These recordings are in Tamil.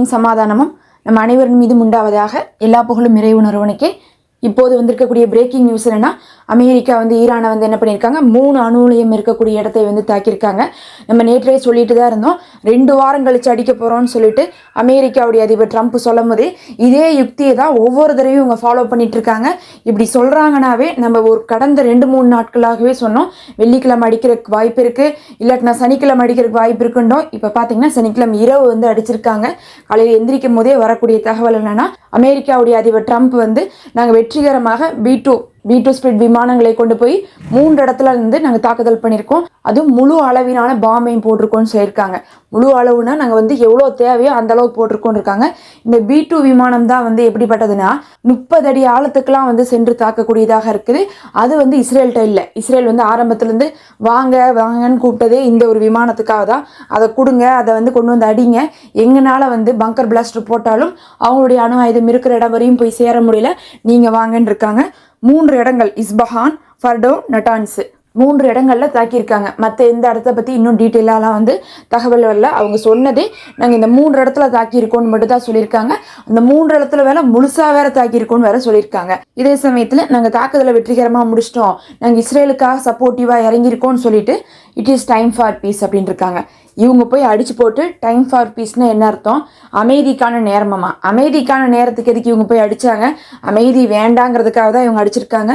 சமாதானமும் நம்ம அனைவரின் மீதும் உண்டாவதாக எல்லா புகழும் இறைவு ஒருவனுக்கே. இப்போது வந்திருக்கக்கூடிய பிரேக்கிங் நியூஸ் என்னென்னா அமெரிக்கா வந்து ஈரானை வந்து என்ன பண்ணியிருக்காங்க? மூணு அணு நிலையம் இருக்கக்கூடிய இடத்தை வந்து தாக்கியிருக்காங்க. நம்ம நேற்றே சொல்லிட்டு தான் இருந்தோம். ரெண்டு வாரம் கழிச்சு அடிக்க போகிறோம்னு சொல்லிட்டு அமெரிக்காவுடைய அதிபர் ட்ரம்ப் சொல்லும் போதே இதே யுக்தியை தான் ஒவ்வொரு தடவையும் இவங்க ஃபாலோ பண்ணிட்டு இருக்காங்க இப்படி சொல்கிறாங்கனாவே நம்ம ஒரு கடந்த ரெண்டு மூணு நாட்களாகவே சொன்னோம். வெள்ளிக்கிழமை அடிக்கிறதுக்கு வாய்ப்பு இருக்குது இல்லாட்டினா சனிக்கிழமை அடிக்கிறதுக்கு வாய்ப்பு இருக்குன்றோம். இப்போ பார்த்தீங்கன்னா சனிக்கிழமை இரவு வந்து அடிச்சிருக்காங்க. காலையில் எந்திரிக்கும் போதே வரக்கூடிய தகவல் என்னென்னா அமெரிக்காவுடைய அதிபர் ட்ரம்ப் வந்து நாங்கள் வெற்றிகரமாக B two B two spirit விமானங்களை கொண்டு போய் மூன்று இடத்துல இருந்து நாங்கள் தாக்குதல் பண்ணியிருக்கோம். அதுவும் முழு அளவிலான பாம்பையும் போட்டிருக்கோம்னு சொல்லியிருக்காங்க. முழு அளவுனா நாங்கள் வந்து எவ்வளோ தேவையோ அந்த அளவுக்கு போட்டிருக்கோம்னு இருக்காங்க இந்த பி டூ விமானம் தான் வந்து எப்படிப்பட்டதுன்னா முப்பது அடி ஆழத்துக்கெலாம் வந்து சென்று தாக்கக்கூடியதாக இருக்குது. அது வந்து இஸ்ரேல்கிட்ட இல்லை. இஸ்ரேல் வந்து ஆரம்பத்துலேருந்து வாங்க வாங்கன்னு கூப்பிட்டதே இந்த ஒரு விமானத்துக்காக தான். அதை கொடுங்க அதை வந்து கொண்டு வந்து அடிங்க. எங்கனால வந்து பங்கர் பிளாஸ்டர் போட்டாலும் அவங்களுடைய அணு ஆயுதம் இருக்கிற இடம் வரையும் போய் சேர முடியல. நீங்கள் வாங்கன்னு இருக்காங்க மூன்று இடங்கள் இஸ்பஹான் ஃபர்டோ நட்டான்ஸு மூன்று இடங்களில் தாக்கியிருக்காங்க. மற்ற எந்த இடத்த பற்றி இன்னும் டீட்டெயிலாலாம் வந்து தகவல் வரல. அவங்க சொன்னதே நாங்கள் இந்த மூன்று இடத்துல தாக்கியிருக்கோம்னு மட்டும் தான் சொல்லியிருக்காங்க. அந்த மூன்று இடத்துல வேற முழுசாக வேற தாக்கியிருக்கோம்னு வேற சொல்லியிருக்காங்க. இதே சமயத்தில் நாங்கள் தாக்குதலை வெற்றிகரமாக முடிச்சிட்டோம். நாங்கள் இஸ்ரேலுக்காக சப்போர்ட்டிவாக இறங்கியிருக்கோம்னு சொல்லிட்டு it is time for peace அப்படின்ட்டு இருக்காங்க இவங்க போய் அடிச்சு போட்டு டைம் ஃபார் பீஸ்னா என்ன அர்த்தம்? அமைதிக்கான நேரமாமா அமைதிக்கான நேரத்துக்கு எதுக்கு இவங்க போய் அடிச்சாங்க? அமைதி வேண்டாங்கிறதுக்காக தான் இவங்க அடிச்சிருக்காங்க.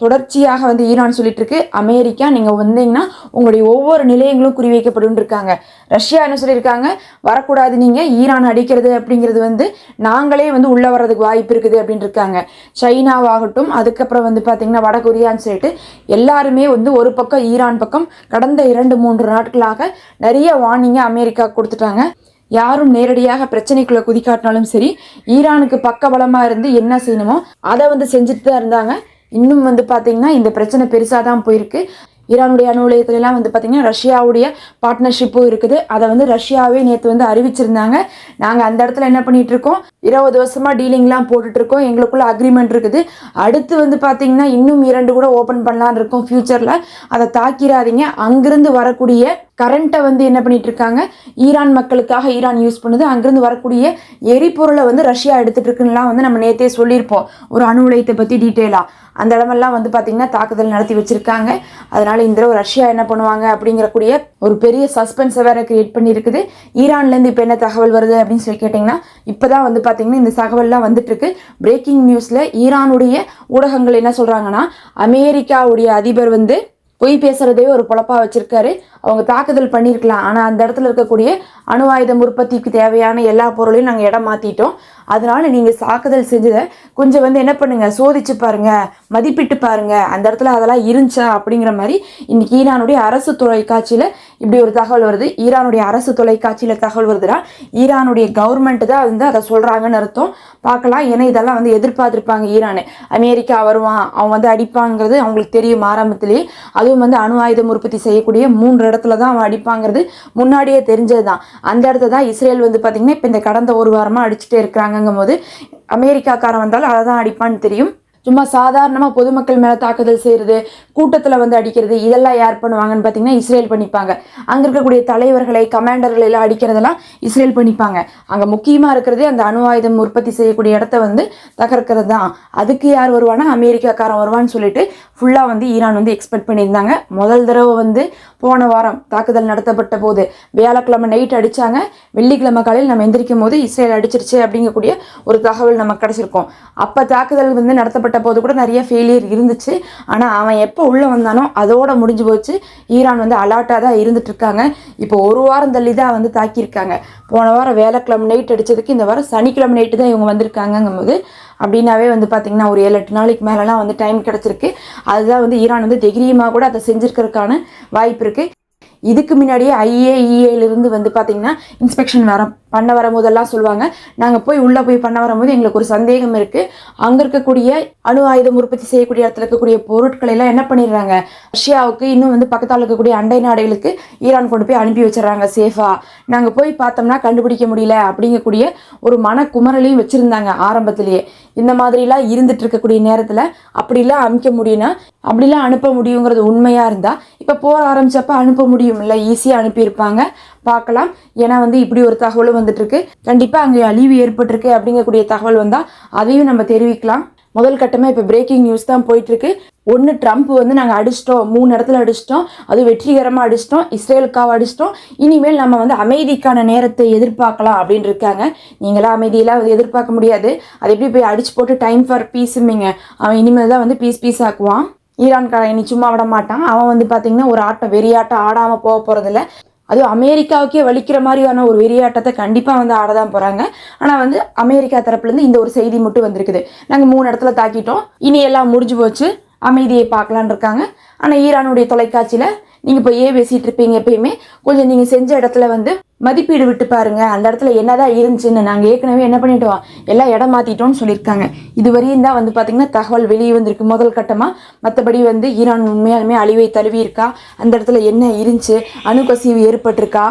தொடர்ச்சியாக வந்து ஈரான் சொல்லிட்டு இருக்கு அமெரிக்கா நீங்கள் வந்தீங்கன்னா உங்களுடைய ஒவ்வொரு நிலையங்களும் குறிவைக்கப்படும் இருக்காங்க ரஷ்யா என்ன சொல்லியிருக்காங்க? வரக்கூடாது நீங்கள் ஈரான் அடிக்கிறது அப்படிங்கிறது வந்து நாங்களே வந்து உள்ளே வர்றதுக்கு வாய்ப்பு இருக்குது அப்படின்னு இருக்காங்க சைனாவாகட்டும் அதுக்கப்புறம் வந்து பார்த்தீங்கன்னா வடகொரியான்னு சொல்லிட்டு எல்லாருமே வந்து ஒரு பக்கம் ஈரான் பக்கம் கடந்த இரண்டு மூன்று நாட்களாக நிறைய வார்னிங்கை அமெரிக்கா கொடுத்துட்டாங்க. யாரும் நேரடியாக பிரச்சனைக்குள்ளே குதிக்காட்டினாலும் சரி ஈரானுக்கு பக்கபலமாக இருந்து என்ன செய்யணுமோ அதை வந்து செஞ்சுட்டு தான் இருந்தாங்க. இன்னும் வந்து பார்த்தீங்கன்னா இந்த பிரச்சனை பெருசாக தான் போயிருக்கு. ஈரானுடைய அணு நிலையத்துலலாம் வந்து பார்த்திங்கன்னா ரஷ்யாவுடைய பார்ட்னர்ஷிப்பும் இருக்குது. அதை வந்து ரஷ்யாவே நேற்று வந்து அறிவிச்சிருந்தாங்க. நாங்கள் அந்த இடத்துல என்ன பண்ணிகிட்ருக்கோம் இருக்கோம்? இருபது வருஷமாக டீலிங்லாம் போட்டுட்ருக்கோம் எங்களுக்குள்ள அக்ரிமெண்ட் இருக்குது. அடுத்து வந்து பார்த்திங்கன்னா இன்னும் இரண்டு கூட ஓப்பன் பண்ணலான்னு இருக்கோம் ஃப்யூச்சரில் அதை தாக்கிடாதீங்க. அங்கேருந்து வரக்கூடிய கரண்ட்டை வந்து என்ன பண்ணிட்டு இருக்காங்க ஈரான் மக்களுக்காக ஈரான் யூஸ் பண்ணுது. அங்கேருந்து வரக்கூடிய எரிபொருளை வந்து ரஷ்யா எடுத்துகிட்டுருக்குன்னுலாம் வந்து நம்ம நேற்றே சொல்லியிருப்போம். ஒரு அணு உலையத்தை பற்றி டீட்டெயிலாக அந்த இடமெல்லாம் வந்து பார்த்திங்கன்னா தாக்குதல் நடத்தி வச்சுருக்காங்க. அதனால் இந்த தடவை ரஷ்யா என்ன பண்ணுவாங்க அப்படிங்கிறக்கூடிய ஒரு பெரிய சஸ்பென்ஸை வேறு கிரியேட் பண்ணியிருக்குது. ஈரான்லேருந்து இப்போ என்ன தகவல் வருது அப்படின்னு சொல்லி கேட்டிங்கன்னா இப்போ தான் வந்து பார்த்திங்கன்னா இந்த தகவல்லாம் வந்துட்டுருக்கு. பிரேக்கிங் நியூஸில் ஈரானுடைய ஊடகங்கள் என்ன சொல்கிறாங்கன்னா அமெரிக்காவுடைய அதிபர் வந்து பொய் பேசுறதே ஒரு பொழப்பா வச்சிருக்காரு. அவங்க தாக்குதல் பண்ணியிருக்கலாம் ஆனால் அந்த இடத்துல இருக்கக்கூடிய அணு ஆயுதம் உற்பத்திக்கு தேவையான எல்லா பொருளையும் நாங்கள் இடம் மாற்றிட்டோம் அதனால் நீங்கள் தாக்குதல் செஞ்சதை கொஞ்சம் வந்து என்ன பண்ணுங்கள் சோதிச்சு பாருங்கள் மதிப்பிட்டு பாருங்க. அந்த இடத்துல அதெல்லாம் இருந்துச்சா அப்படிங்கிற மாதிரி இன்னைக்கு ஈரானுடைய அரசு தொலைக்காட்சியில் இப்படி ஒரு தகவல் வருது. ஈரானுடைய அரசு தொலைக்காட்சியில் தகவல் வருதுன்னா ஈரானுடைய கவர்மெண்ட் தான் வந்து அதை சொல்கிறாங்கன்னு அர்த்தம். பார்க்கலாம். ஏன்னா இதெல்லாம் வந்து எதிர்பார்த்துருப்பாங்க ஈரானு. அமெரிக்கா வருவான் அவன் வந்து அடிப்பாங்கிறது அவங்களுக்கு தெரியும் ஆரம்பத்திலேயே. அதுவும் வந்து அணு ஆயுதம் உற்பத்தி செய்யக்கூடிய மூன்று இடத்துல தான் அவன் அடிப்பாங்கிறது முன்னாடியே தெரிஞ்சது தான் அந்த இடத்த தான் இஸ்ரேல் வந்து பார்த்திங்கன்னா இப்போ இந்த கடந்த ஒரு வாரமாக அடிச்சுட்டே இருக்கிறாங்கங்கும் போது அமெரிக்காக்காரன் வந்தாலும் அதை தான் அடிப்பான்னு தெரியும். சும்மா சாதாரணமாக பொதுமக்கள் மேலே தாக்குதல் செய்கிறது கூட்டத்தில் வந்து அடிக்கிறது இதெல்லாம் யார் பண்ணுவாங்கன்னு பார்த்தீங்கன்னா இஸ்ரேல் பண்ணிப்பாங்க. அங்கே இருக்கக்கூடிய தலைவர்களை கமாண்டர்களை எல்லாம் அடிக்கிறதெல்லாம் இஸ்ரேல் பண்ணிப்பாங்க. அங்கே முக்கியமாக இருக்கிறதே அந்த அணு ஆயுதம் உற்பத்தி செய்யக்கூடிய இடத்த வந்து தகர்க்கிறது தான் அதுக்கு யார் வருவானா அமெரிக்காக்காரன் வருவான்னு சொல்லிட்டு ஃபுல்லாக வந்து ஈரான் வந்து எக்ஸ்பெக்ட் பண்ணியிருந்தாங்க. முதல் தடவை வந்து போன வாரம் தாக்குதல் நடத்தப்பட்ட போது வியாழக்கிழமை நைட் அடித்தாங்க வெள்ளிக்கிழமை காலையில் நம்ம எந்திரிக்கும் போது இஸ்ரேல் அடிச்சிருச்சு அப்படிங்கக்கூடிய ஒரு தகவல் நமக்கு கிடச்சிருக்கோம். அப்போ தாக்குதல் வந்து நடத்தப்பட்ட போது கூட நிறைய ஃபெயிலியர் இருந்துச்சு. ஆனால் அவன் எப்போ உள்ளே வந்தானோ அதோட முடிஞ்சு போச்சு. ஈரான் வந்து அலாட்டாக தான் இருந்துட்டுருக்காங்க. இப்போ ஒரு வாரம் தள்ளி தான் வந்து தாக்கியிருக்காங்க. போன வாரம் வேலைக்கிழமை நைட் அடித்ததுக்கு இந்த வாரம் சனிக்கிழமை நைட்டு தான் இவங்க வந்திருக்காங்கங்கும்போது அப்படின்னாவே வந்து பார்த்திங்கன்னா ஒரு ஏழு எட்டு நாளைக்கு மேலெலாம் வந்து டைம் கிடச்சிருக்கு. அதுதான் வந்து ஈரான் வந்து தைரியமாக கூட அதை செஞ்சுருக்கிறதுக்கான வாய்ப்பு இருக்குது இதுக்கு முன்னாடியே ஐஏஇஏலேருந்து வந்து பார்த்திங்கன்னா இன்ஸ்பெக்ஷன் வர பண்ண வரும்போதெல்லாம் சொல்லுவாங்க. நாங்கள் போய் உள்ளே போய் பண்ண வரும்போது எங்களுக்கு ஒரு சந்தேகம் இருக்குது அங்கே இருக்கக்கூடிய அணு ஆயுதம் உற்பத்தி செய்யக்கூடிய இடத்துல இருக்கக்கூடிய பொருட்களை எல்லாம் என்ன பண்ணிடுறாங்க? ரஷ்யாவுக்கு இன்னும் வந்து பக்கத்தால் இருக்கக்கூடிய அண்டை நாடுகளுக்கு ஈரான் கொண்டு போய் அனுப்பி வச்சிடறாங்க சேஃபாக நாங்கள் போய் பார்த்தோம்னா கண்டுபிடிக்க முடியல அப்படிங்கக்கூடிய ஒரு மன குமரலையும் வச்சுருந்தாங்க ஆரம்பத்திலேயே. இந்த மாதிரிலாம் இருந்துட்டு இருக்கக்கூடிய நேரத்தில் அப்படிலாம் அமைக்க முடியும்னா அப்படிலாம் அனுப்ப முடியுங்கிறது உண்மையாக இருந்தால் இப்போ போர் ஆரம்பிச்சப்ப அனுப்ப முடியும். முடியும் இல்லை ஈஸியாக அனுப்பியிருப்பாங்க. பார்க்கலாம். ஏன்னா வந்து இப்படி ஒரு தகவலும் வந்துட்டுருக்கு. கண்டிப்பாக அங்கே அழிவு ஏற்பட்டிருக்கு அப்படிங்கக்கூடிய தகவல் வந்தால் அதையும் நம்ம தெரிவிக்கலாம். முதல் கட்டமாக இப்போ பிரேக்கிங் நியூஸ் தான் போயிட்டு இருக்கு ஒன்று ட்ரம்ப் வந்து நாங்கள் அடிச்சிட்டோம். மூணு இடத்துல அடிச்சிட்டோம். அது வெற்றிகரமாக அடிச்சிட்டோம். இஸ்ரேலுக்காக அடிச்சிட்டோம். இனிமேல் நம்ம வந்து அமைதிக்கான நேரத்தை எதிர்பார்க்கலாம் அப்படின்னு இருக்காங்க. நீங்களாம் அமைதியெல்லாம் எதிர்பார்க்க முடியாது. அது எப்படி போய் அடிச்சு போட்டு டைம் ஃபார் பீஸுமிங்க அவன் இனிமேல் தான் வந்து பீஸ் பீஸ் ஆக்குவான். ஈரான்காரன் இனி சும்மா விட மாட்டான். அவன் வந்து பார்த்தீங்கன்னா ஒரு ஆட்டம் வெறியாட்டம் ஆடாமல் போக போகிறதில்ல அதுவும் அமெரிக்காவுக்கே வலிக்கிற மாதிரியான ஒரு வெறியாட்டத்தை கண்டிப்பாக வந்து ஆட தான் போகிறாங்க ஆனால் வந்து அமெரிக்கா தரப்புலேருந்து இந்த ஒரு செய்தி மட்டும் வந்திருக்குது. நாங்கள் மூணு இடத்துல தாக்கிட்டோம். இனி எல்லாம் முடிஞ்சு போச்சு. அமைதியை பார்க்கலான்னு இருக்காங்க. ஆனால் ஈரானுடைய தொலைக்காட்சியில் நீங்கள் இப்போ ஏன் பேசிகிட்டு இருப்பீங்க எப்பயுமே. கொஞ்சம் நீங்கள் செஞ்ச இடத்துல வந்து மதிப்பீடு விட்டு பாருங்க. அந்த இடத்துல என்னதான் இருந்துச்சுன்னு நாங்கள் ஏற்கனவே என்ன பண்ணிட்டோம்? எல்லா இடம் மாற்றிட்டோம்னு சொல்லியிருக்காங்க. இதுவரையும் தான் வந்து பார்த்திங்கன்னா தகவல் வெளியே வந்திருக்கு. முதல் கட்டமாக மற்றபடி வந்து ஈரான் உண்மையாலுமே அழிவை தழுவி இருக்கா அந்த இடத்துல என்ன இருந்துச்சு? அணுக்கசிவு ஏற்பட்டிருக்கா?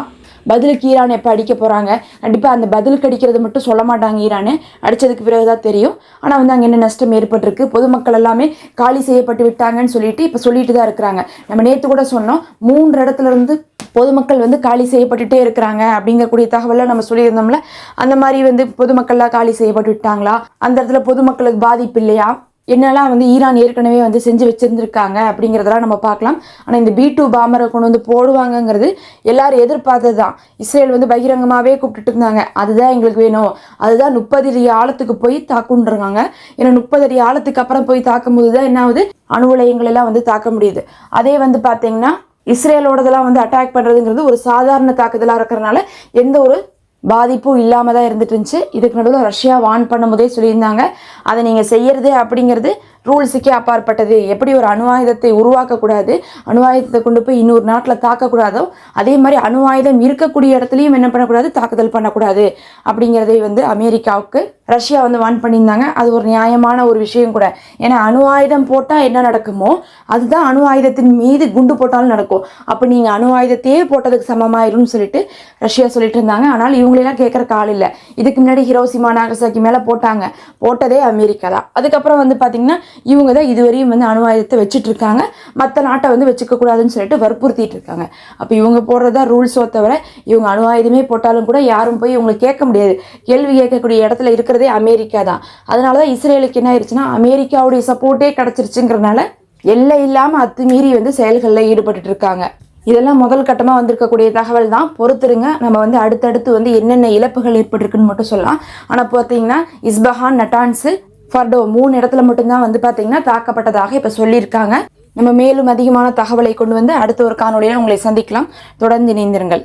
பதிலுக்கு ஈரான் எப்போ அடிக்க போகிறாங்க கண்டிப்பாக அந்த பதிலுக்கு அடிக்கிறது மட்டும் சொல்ல மாட்டாங்க ஈரானு. அடித்ததுக்கு பிறகு தான் தெரியும். ஆனால் வந்து அங்கே என்ன நஷ்டம் ஏற்பட்டிருக்கு? பொதுமக்கள் எல்லாமே காலி செய்யப்பட்டு விட்டாங்கன்னு சொல்லிட்டு இப்போ சொல்லிட்டு தான் இருக்கிறாங்க. நம்ம நேற்று கூட சொன்னோம் மூன்று இடத்துல இருந்து பொதுமக்கள் வந்து காலி செய்யப்பட்டுட்டே இருக்கிறாங்க அப்படிங்கக்கூடிய தகவலை நம்ம சொல்லியிருந்தோம்ல. அந்த மாதிரி வந்து பொதுமக்கள்லாம் காலி செய்யப்பட்டு விட்டாங்களா? அந்த இடத்துல பொதுமக்களுக்கு பாதிப்பு இல்லையா? என்னெல்லாம் வந்து ஈரான் ஏற்கனவே வந்து செஞ்சு வச்சுருந்துருக்காங்க அப்படிங்கிறதெல்லாம் நம்ம பார்க்கலாம். ஆனால் இந்த பி டூ பாமரை கொண்டு வந்து போடுவாங்கங்கிறது எல்லாரும் எதிர்பார்த்தது தான் இஸ்ரேல் வந்து பகிரங்கமாகவே கூப்பிட்டுட்டு இருந்தாங்க. அதுதான் எங்களுக்கு வேணும். அதுதான் முப்பது அடி ஆழத்துக்கு போய் தாக்குன்றாங்க ஏன்னா முப்பது அடி ஆழத்துக்கு அப்புறம் போய் தாக்கும்போது தான் என்ன ஆகுது? அணு உலையங்கள் எல்லாம் வந்து தாக்க முடியுது. அதே வந்து பார்த்தீங்கன்னா இஸ்ரேலோடதெல்லாம் வந்து அட்டாக் பண்ணுறதுங்கிறது ஒரு சாதாரண தாக்குதலாக இருக்கிறனால எந்த ஒரு பாதிப்பும் இல்லாமல் தான் இருந்துட்டு இருந்துச்சு. இதுக்கு நடுவில் ரஷ்யா வான் பண்ணும்போதே சொல்லியிருந்தாங்க. அதை நீங்கள் செய்யறது அப்படிங்கிறது ரூல்ஸுக்கே அப்பாற்பட்டது. எப்படி ஒரு அணு ஆயுதத்தை உருவாக்கக்கூடாது? அணு ஆயுதத்தை கொண்டு போய் இன்னொரு நாட்டில் தாக்கக்கூடாதோ? அதே மாதிரி அணு ஆயுதம் இருக்கக்கூடிய இடத்துலையும் என்ன பண்ணக்கூடாது? தாக்குதல் பண்ணக்கூடாது. அப்படிங்கிறதை வந்து அமெரிக்காவுக்கு ரஷ்யா வந்து வான் பண்ணியிருந்தாங்க. அது ஒரு நியாயமான ஒரு விஷயம் கூட. ஏன்னா அணு ஆயுதம் போட்டால் என்ன நடக்குமோ அதுதான் அணு ஆயுதத்தின் மீது குண்டு போட்டாலும் நடக்கும். அப்போ நீங்கள் அணு ஆயுதத்தையே போட்டதுக்கு சமமாயிரும்னு சொல்லிட்டு ரஷ்யா சொல்லிட்டு இருந்தாங்க. ஆனால் இவங்களெல்லாம் கேட்குற கால் இல்லை. இதுக்கு முன்னாடி ஹிரோசிமா நாகசாக்கி மேலே போட்டாங்க. போட்டதே அமெரிக்கா தான். அதுக்கப்புறம் வந்து பார்த்திங்கன்னா இவங்க தான் இதுவரையும் வந்து அணு ஆயுதத்தை வச்சுட்டு இருக்காங்க மற்ற நாட்டை வந்து வச்சுக்கக்கூடாதுன்னு சொல்லிட்டு வற்புறுத்திட்டு இருக்காங்க. அப்போ இவங்க போடுறதா ரூல்ஸோ தவிர இவங்க அணு ஆயுதமே போட்டாலும் கூட யாரும் போய் இவங்களை கேட்க முடியாது. கேள்வி கேட்கக்கூடிய இடத்துல இருக்கிற அமெரிக்கா தான். அதனால தான் இஸ்ரேலுக்கு என்ன ஆயிடுச்சுன்னா அமெரிக்காவுடைய சப்போர்ட்டே கிடச்சிருச்சுங்கிறனால எல்லை இல்லாமல் அத்துமீறி வந்து செயல்களில் ஈடுபட்டுட்டு இருக்காங்க. இதெல்லாம் முதல் கட்டமாக வந்திருக்கக்கூடிய தகவல் தான். பொறுத்துருங்க நம்ம வந்து அடுத்தடுத்து வந்து என்னென்ன இழப்புகள் ஏற்பட்டிருக்குன்னு மட்டும் சொல்லலாம். ஆனால் பார்த்தீங்கன்னா இஸ்பஹான் நட்டான்ஸு ஃபர்டோ மூணு இடத்துல மட்டும்தான் வந்து பார்த்தீங்கன்னா தாக்கப்பட்டதாக இப்போ சொல்லியிருக்காங்க. நம்ம மேலும் அதிகமான தகவலை கொண்டு வந்து அடுத்த ஒரு காணொலியில் உங்களை சந்திக்கலாம். தொடர்ந்து இணைந்திருங்கள்.